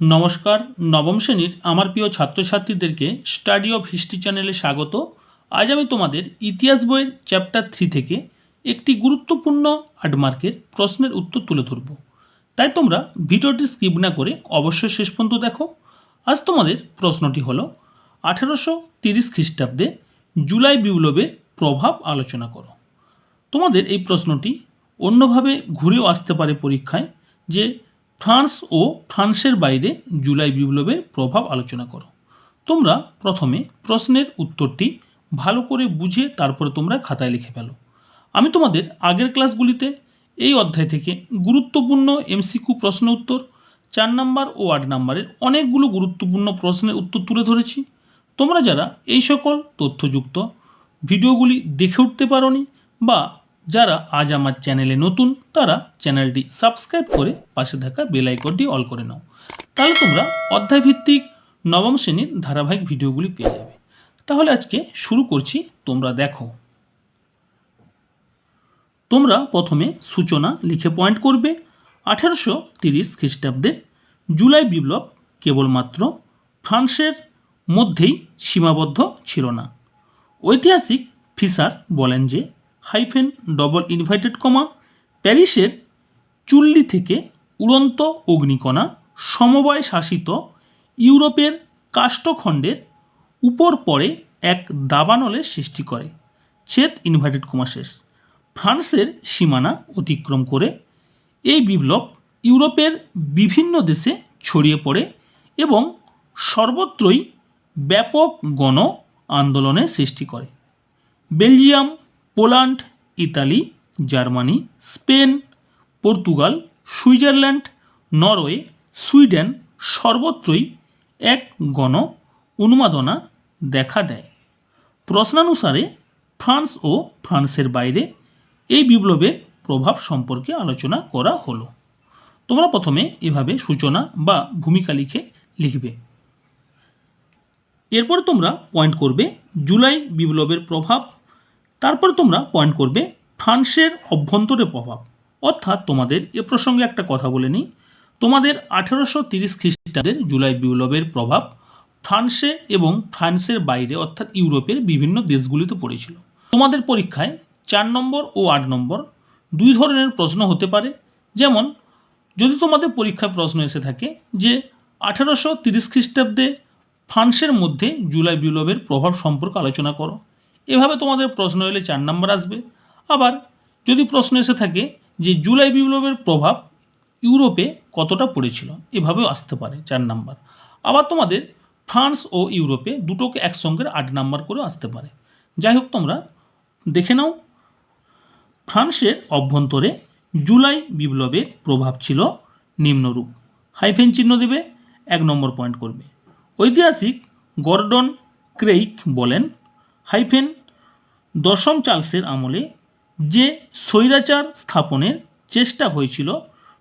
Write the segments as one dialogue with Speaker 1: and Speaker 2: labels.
Speaker 1: নমস্কার, নবম শ্রেণির আমার প্রিয় ছাত্রছাত্রীদেরকে স্টাডি অফ হিস্ট্রি চ্যানেলে স্বাগত। আজ আমি তোমাদের ইতিহাস বইয়ের চ্যাপ্টার থ্রি থেকে একটি গুরুত্বপূর্ণ আট মার্কের প্রশ্নের উত্তর তুলে ধরব। তাই তোমরা ভিডিওটি স্কিপ না করে অবশ্যই শেষ পর্যন্ত দেখো। আজ তোমাদের প্রশ্নটি হলো, আঠেরোশো তিরিশ খ্রিস্টাব্দে জুলাই বিপ্লবের প্রভাব আলোচনা করো। তোমাদের এই প্রশ্নটি অন্যভাবে ঘুরেও আসতে পারে পরীক্ষায় যে ফ্রান্স ও ফ্রান্সের বাইরে জুলাই বিপ্লবের প্রভাব আলোচনা করো। তোমরা প্রথমে প্রশ্নের উত্তরটি ভালো করে বুঝে তারপরে তোমরা খাতায় লিখে ফেলো। আমি তোমাদের আগের ক্লাসগুলিতে এই অধ্যায় থেকে গুরুত্বপূর্ণ এমসিকিউ প্রশ্ন উত্তর, চার নাম্বার ও আট নাম্বারের অনেকগুলো গুরুত্বপূর্ণ প্রশ্নের উত্তর তুলে ধরেছি। তোমরা যারা এই সকল তথ্যযুক্ত ভিডিওগুলি দেখে উঠতে পারোনি বা যারা আজ আমার চ্যানেলে নতুন, তারা চ্যানেলটি সাবস্ক্রাইব করে পাশে থাকা বেল আইকনটি অল করে নাও। তাহলে তোমরা অধ্যায়ভিত্তিক নবম শ্রেণির ধারাবাহিক ভিডিওগুলি পেয়ে যাবে। তাহলে আজকে শুরু করছি, তোমরা দেখো। তোমরা প্রথমে সূচনা লিখে পয়েন্ট করবে। আঠারোশো তিরিশ খ্রিস্টাব্দের জুলাই বিপ্লব কেবলমাত্র ফ্রান্সের মধ্যেই সীমাবদ্ধ ছিল না। ঐতিহাসিক ফিসার বলেন যে হাইফেন ডবল ইনভাইটেড কমা, প্যারিসের চুল্লি থেকে উড়ন্ত অগ্নিকণা, সমবায় শাসিত ইউরোপের কাষ্ঠখণ্ডের উপর পড়ে এক দাবানলের সৃষ্টি করে। ছেদ ইনভাইটেড কমা শেষ। ফ্রান্সের সীমানা অতিক্রম করে এই বিপ্লব ইউরোপের বিভিন্ন দেশে ছড়িয়ে পড়ে এবং সর্বত্রই ব্যাপক গণ আন্দোলনের সৃষ্টি করে। Belgium Poland, Italy, Germany, Spain, Portugal, Switzerland, Norway, Sweden সর্বত্রই এক গণ উন্মাদনা দেখা দেয়। প্রশ্নানুসারে ফ্রান্স ও ফ্রান্সের বাইরে এই বিপ্লবের প্রভাব সম্পর্কে আলোচনা করা হলো। তোমরা প্রথমে এভাবে সূচনা বা ভূমিকা লিখে লিখবে। এরপর তোমরা পয়েন্ট করবে জুলাই বিপ্লবের প্রভাব তারপর তোমরা পয়েন্ট করবে ফ্রান্সের অভ্যন্তরের প্রভাব। অর্থাৎ তোমাদের এ প্রসঙ্গে একটা কথা বলে নিই। তোমাদের আঠেরোশো তিরিশ খ্রিস্টাব্দের জুলাই বিপ্লবের প্রভাব ফ্রান্সে এবং ফ্রান্সের বাইরে, অর্থাৎ ইউরোপের বিভিন্ন দেশগুলিতে পড়েছিল। তোমাদের পরীক্ষায় চার নম্বর ও আট নম্বর দুই ধরনের প্রশ্ন হতে পারে। যেমন, যদি তোমাদের পরীক্ষায় প্রশ্ন এসে থাকে যে আঠেরোশো তিরিশ খ্রিস্টাব্দে ফ্রান্সের মধ্যে জুলাই বিপ্লবের প্রভাব সম্পর্কে আলোচনা করো। এভাবে তোমাদের প্রশ্ন এলে চার নম্বর আসবে। আবার যদি প্রশ্ন এসে থাকে যে জুলাই বিপ্লবের প্রভাব ইউরোপে কতটা পড়েছিল, এভাবেও আসতে পারে চার নাম্বার। আবার তোমাদের ফ্রান্স ও ইউরোপে দুটোকে একসঙ্গে আট নাম্বার করে আসতে পারে। যাই হোক তোমরা দেখে নাও, ফ্রান্সের অভ্যন্তরে জুলাই বিপ্লবের প্রভাব ছিল নিম্নরূপ। হাইফেন চিহ্ন দেবে, এক নম্বর পয়েন্ট করবে। ঐতিহাসিক গর্ডন ক্রেইক বলেন হাইফেন দশম চার্লসের আমলে যে স্বৈরাচার স্থাপনের চেষ্টা হয়েছিল,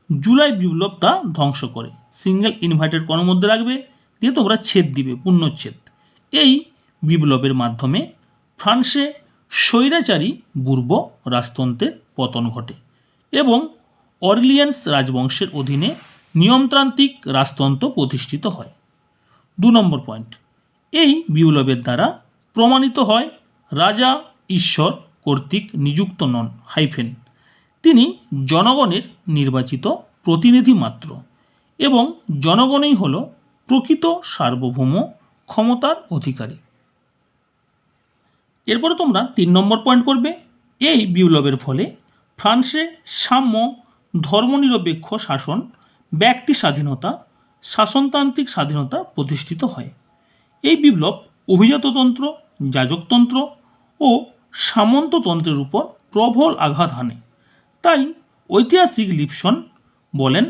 Speaker 1: জুলাই বিপ্লব তা ধ্বংস করে। সিঙ্গেল ইনভার্টেড কোনো মধ্যে রাখবে? দিয়ে তোমরা ছেদ দিবে পূর্ণচ্ছেদ এই বিপ্লবের মাধ্যমে ফ্রান্সে স্বৈরাচারী পূর্ব রাজতন্ত্রের পতন ঘটে এবং অর্লিয়ান্স রাজবংশের অধীনে নিয়মতান্ত্রিক রাজতন্ত্র প্রতিষ্ঠিত হয়। দু নম্বর পয়েন্ট। এই বিপ্লবের দ্বারা প্রমাণিত হয় রাজা ঈশ্বর কর্তৃক নিযুক্ত নন, হাইফেন। তিনি জনগণের নির্বাচিত প্রতিনিধি মাত্র এবং জনগণই হল প্রকৃত সার্বভৌম ক্ষমতার অধিকারী। এরপরে তোমরা তিন নম্বর পয়েন্ট করবে। এই বিপ্লবের ফলে ফ্রান্সে সাম্য ধর্মনিরপেক্ষ শাসন, ব্যক্তি স্বাধীনতা, শাসনতান্ত্রিক স্বাধীনতা প্রতিষ্ঠিত হয়। এই বিপ্লব অভিজাততন্ত্র যাজকতন্ত্র ও সামন্ততন্ত্রের উপর প্রবল আঘাত হানে। তাই ঐতিহাসিক লিপসন বলেন,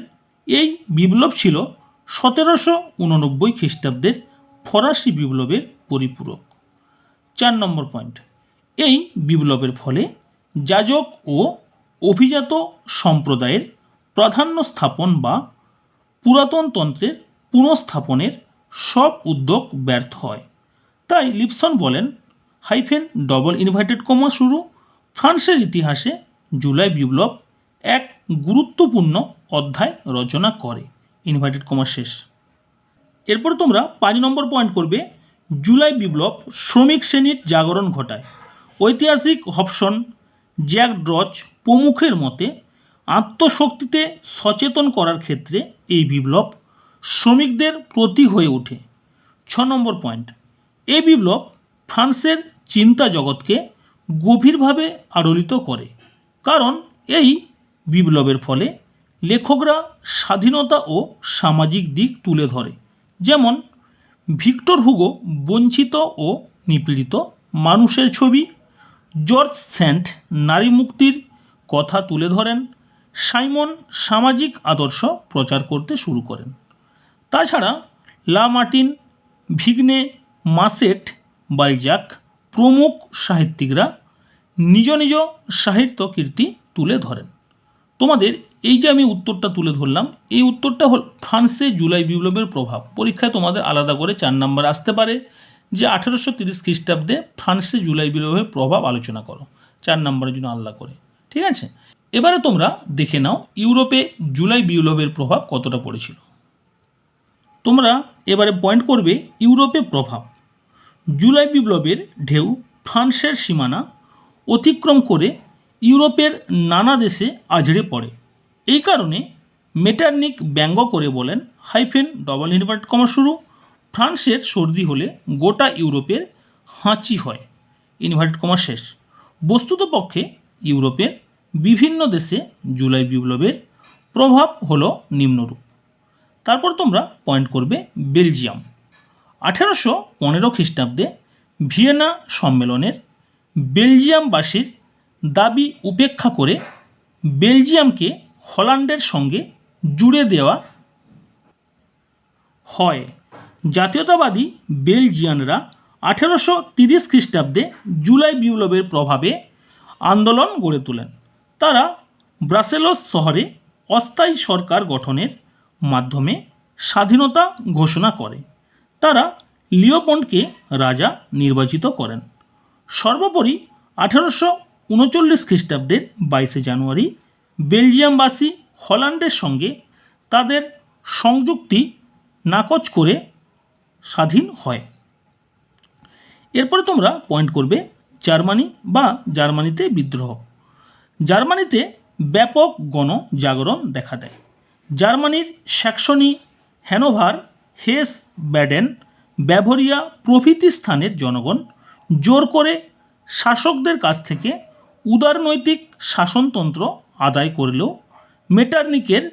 Speaker 1: এই বিপ্লব ছিল সতেরোশো উননব্বই খ্রিস্টাব্দের ফরাসি বিপ্লবের পরিপূরক। চার নম্বর পয়েন্ট, এই বিপ্লবের ফলে যাজক ও অভিজাত সম্প্রদায়ের প্রাধান্য স্থাপন বা পুরাতন তন্ত্রের পুনঃস্থাপনের সব উদ্যোগ ব্যর্থ হয়। তাই লিপসন বলেন, হাইফেন ডবল ইনভাইটেড কমা শুরু। ফ্রান্সের ইতিহাসে জুলাই বিপ্লব এক গুরুত্বপূর্ণ অধ্যায় রচনা করে ইনভাইটেড কমা শেষ। এরপর তোমরা পাঁচ নম্বর পয়েন্ট করবে, জুলাই বিপ্লব শ্রমিক শ্রেণির জাগরণ ঘটায়। ঐতিহাসিক হবসন জ্যাক ড্রচ প্রমুখের মতে, আত্মশক্তিতে সচেতন করার ক্ষেত্রে এই বিপ্লব শ্রমিকদের প্রতি হয়ে ওঠে। ছ নম্বর পয়েন্ট এই বিপ্লব ফ্রান্সের চিন্তা জগৎকে গভীরভাবে আড়লিত করে। কারণ এই বিপ্লবের ফলে লেখকরা স্বাধীনতা ও সামাজিক দিক তুলে ধরে। যেমন, ভিক্টর হুগো বঞ্চিত ও নিপীড়িত মানুষের ছবি, জর্জ স্যান্ট নারী মুক্তির কথা তুলে ধরেন, সাইমন সামাজিক আদর্শ প্রচার করতে শুরু করেন। তাছাড়া লা মার্টিন ভিগনে মাসেট, বালজাক, প্রমুখ সাহিত্যিকরা নিজ নিজ সাহিত্য কীর্তি তুলে ধরেন। তোমাদের এই যে আমি উত্তরটা তুলে ধরলাম, এই উত্তরটা হল ফ্রান্সে জুলাই বিপ্লবের প্রভাব। পরীক্ষায় তোমাদের আলাদা করে চার নাম্বার আসতে পারে, যে আঠেরোশো তিরিশ খ্রিস্টাব্দে ফ্রান্সে জুলাই বিপ্লবের প্রভাব আলোচনা করো। চার নাম্বারের জন্য আলাদা করে। ঠিক আছে? এবারে তোমরা দেখে নাও ইউরোপে জুলাই বিপ্লবের প্রভাব কতটা পড়েছিল। তোমরা এবারে পয়েন্ট করবে ইউরোপে প্রভাব। জুলাই বিপ্লবের ঢেউ ফ্রান্সের সীমানা অতিক্রম করে ইউরোপের নানা দেশে আছড়ে পড়ে। এই কারণে মেটার্নিক ব্যঙ্গ করে বলেন হাইফেন ডবল ইনভার্ট কমা শুরু। ফ্রান্সের সর্দি হলে গোটা ইউরোপের হাঁচি হয়। ইনভার্ট কমা শেষ। বস্তুত পক্ষে ইউরোপের বিভিন্ন দেশে জুলাই বিপ্লবের প্রভাব হলো নিম্নরূপ। তারপর তোমরা পয়েন্ট করবে বেলজিয়াম। আঠেরোশো পনেরো খ্রিস্টাব্দে ভিয়েনা সম্মেলনের বেলজিয়ামবাসীর দাবি উপেক্ষা করে বেলজিয়ামকে হল্যান্ডের সঙ্গে জুড়ে দেওয়া হয়। জাতীয়তাবাদী বেলজিয়ানরা আঠেরোশো তিরিশ খ্রিস্টাব্দে জুলাই বিপ্লবের প্রভাবে আন্দোলন গড়ে তোলেন। তারা ব্রাসেলস শহরে অস্থায়ী সরকার গঠনের মাধ্যমে স্বাধীনতা ঘোষণা করে। তারা লিওপন্ডকে রাজা নির্বাচিত করেন। সর্বোপরি আঠারোশো উনচল্লিশ খ্রিস্টাব্দের বাইশে জানুয়ারি বেলজিয়ামবাসী হল্যান্ডের সঙ্গে তাদের সংযুক্তি নাকচ করে স্বাধীন হয়। এরপরে তোমরা পয়েন্ট করবে জার্মানি বা জার্মানিতে বিদ্রোহ। জার্মানিতে ব্যাপক গণজাগরণ দেখা দেয়। জার্মানির Saxony Hanover Hesse Baden Bavaria প্রভৃতি স্থানের জনগণ জোর করে শাসকদের কাছ থেকে উদারনৈতিক শাসনতন্ত্র আদায় করলেও মেটার্নিকের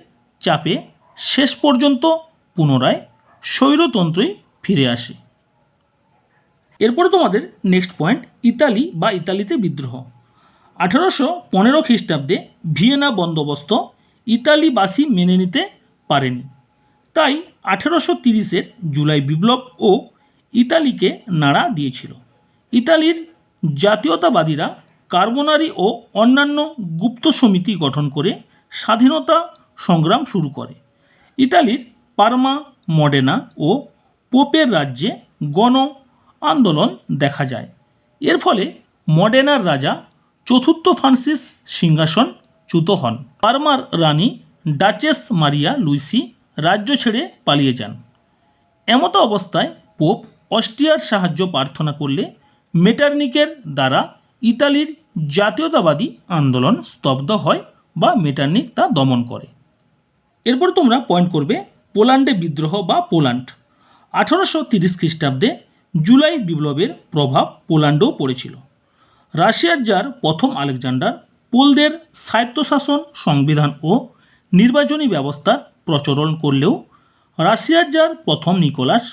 Speaker 1: চাপে শেষ পর্যন্ত পুনরায় স্বৈরতন্ত্রই ফিরে আসে। এরপরে তোমাদের নেক্সট পয়েন্ট ইতালি বা ইতালিতে বিদ্রোহ। আঠারোশো পনেরো খ্রিস্টাব্দে ভিয়েনা বন্দোবস্ত ইতালিবাসী মেনে নিতে পারেনি। তাই আঠেরোশো তিরিশের জুলাই বিপ্লব ও ইতালিকে নাড়া দিয়েছিল। ইতালির জাতীয়তাবাদীরা কার্বোনারি ও অন্যান্য গুপ্ত সমিতি গঠন করে স্বাধীনতা সংগ্রাম শুরু করে। ইতালির পারমা, মডেনা ও পোপের রাজ্যে গণ আন্দোলন দেখা যায়। এর ফলে মডেনার রাজা চতুর্থ ফ্রান্সিস সিংহাসন চ্যুত হন। পারমার রানী ডাচেস মারিয়া লুইসি রাজ্য ছেড়ে পালিয়ে যান। এমতো অবস্থায় পোপ অস্ট্রিয়ার সাহায্য প্রার্থনা করলে মেটার্নিকের দ্বারা ইতালির জাতীয়তাবাদী আন্দোলন স্তব্ধ হয় বা মেটার্নিক তা দমন করে। এরপর তোমরা পয়েন্ট করবে পোল্যান্ডে বিদ্রোহ বা পোল্যান্ড। আঠারোশো তিরিশ খ্রিস্টাব্দে জুলাই বিপ্লবের প্রভাব পোল্যান্ডেও পড়েছিল। রাশিয়ার যার প্রথম আলেকজান্ডার, পোলদের স্বায়ত্তশাসন সংবিধান ও নির্বাচনী ব্যবস্থার প্রচলন করলেও রাশিয়ার যার প্রথম নিকোলাস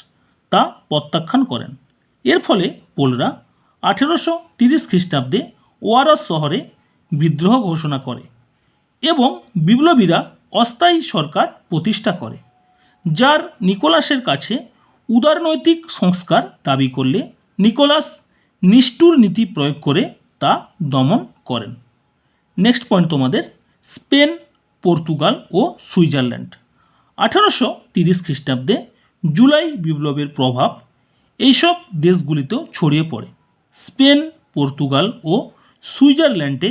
Speaker 1: তা প্রত্যাখ্যান করেন। এর ফলে পোলরা আঠেরোশো তিরিশ খ্রিস্টাব্দে ওয়ারস শহরে বিদ্রোহ ঘোষণা করে এবং বিপ্লবীরা অস্থায়ী সরকার প্রতিষ্ঠা করে, যার নিকোলাসের কাছে উদারনৈতিক সংস্কার দাবি করলে নিকোলাস নিষ্ঠুর নীতি প্রয়োগ করে তা দমন করেন। নেক্সট পয়েন্ট তোমাদের, স্পেন পর্তুগাল ও সুইজারল্যান্ড। আঠারোশো তিরিশ খ্রিস্টাব্দে জুলাই বিপ্লবের প্রভাব এইসব দেশগুলিতেও ছড়িয়ে পড়ে। স্পেন, পর্তুগাল ও সুইজারল্যান্ডে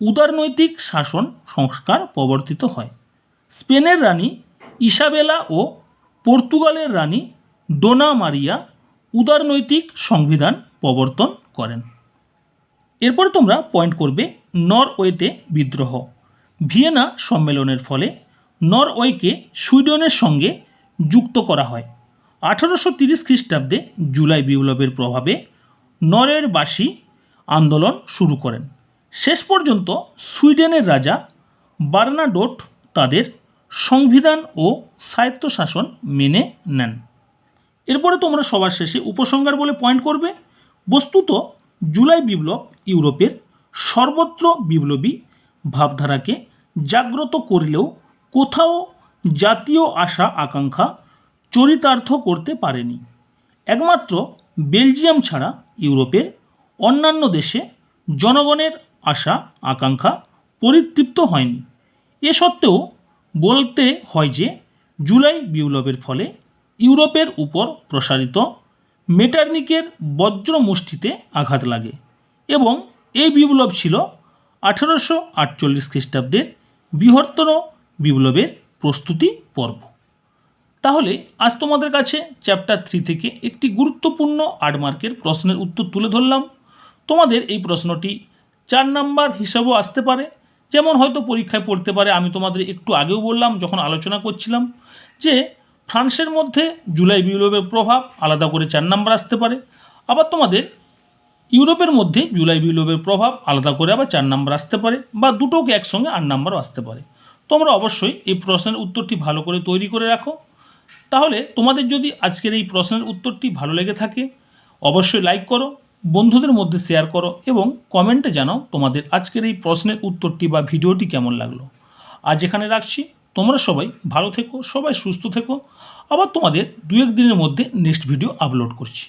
Speaker 1: উদারনৈতিক শাসন সংস্কার প্রবর্তিত হয়। স্পেনের রানী ইসাবেলা ও পর্তুগালের রানী ডোনা মারিয়া উদারনৈতিক সংবিধান প্রবর্তন করেন। এরপর তোমরা পয়েন্ট করবে নরওয়েতে বিদ্রোহ। ভিয়েনা সম্মেলনের ফলে নরওয়েকে সুইডেনের সঙ্গে যুক্ত করা হয়। আঠারোশো তিরিশ খ্রিস্টাব্দে জুলাই বিপ্লবের প্রভাবে নরওয়ের বাসী আন্দোলন শুরু করেন। শেষ পর্যন্ত সুইডেনের রাজা বার্নাডোট তাদের সংবিধান ও স্বায়ত্তশাসন মেনে নেন। এরপরে তোমরা সবার শেষে উপসংহার বলে পয়েন্ট করবে। বস্তুত জুলাই বিপ্লব ইউরোপের সর্বত্র বিপ্লবী ভাবধারাকে জাগ্রত করলেও কোথাও জাতীয় আশা আকাঙ্ক্ষা চরিতার্থ করতে পারেনি। একমাত্র বেলজিয়াম ছাড়া ইউরোপের অন্যান্য দেশে জনগণের আশা আকাঙ্ক্ষা পরিতৃপ্ত হয়নি। এ সত্ত্বেও বলতে হয় যে জুলাই বিপ্লবের ফলে ইউরোপের উপর প্রসারিত মেটার্নিকের বজ্র মুষ্টিতে আঘাত লাগে এবং এই বিপ্লব ছিল আঠারোশো আটচল্লিশ খ্রিস্টাব্দের বৃহত্তর বিপ্লবের প্রস্তুতি পর্ব। তাহলে আজ তোমাদের কাছে চ্যাপ্টার থ্রি থেকে একটি গুরুত্বপূর্ণ আট মার্কের প্রশ্নের উত্তর তুলে ধরলাম। তোমাদের এই প্রশ্নটি চার নাম্বার হিসাবেও আসতে পারে। যেমন হয়তো পরীক্ষায় পড়তে পারে, আমি তোমাদের একটু আগেও বললাম, যখন আলোচনা করছিলাম, যে ফ্রান্সের মধ্যে জুলাই বিপ্লবের প্রভাব আলাদা করে চার নাম্বার আসতে পারে। আবার তোমাদের ইউরোপের মধ্যে জুলাই বিপ্লবের প্রভাব আলাদা করে আবার চার নাম্বার আসতে পারে বা দুটোকে একসঙ্গে আট নাম্বারও আসতে পারে। তোমরা অবশ্যই এই প্রশ্নের উত্তরটি ভালো করে তৈরি করে রাখো। তাহলে তোমাদের যদি আজকের এই প্রশ্নের উত্তরটি ভালো লেগে থাকে, অবশ্যই লাইক করো, বন্ধুদের মধ্যে শেয়ার করো এবং কমেন্টে জানাও তোমাদের আজকের এই প্রশ্নের উত্তরটি বা ভিডিওটি কেমন লাগল। আজ এখানে রাখছি। তোমরা সবাই ভালো থেকো, সবাই সুস্থ থেকো। আবার তোমাদের দু এক দিনের মধ্যে নেক্সট ভিডিও আপলোড করছি।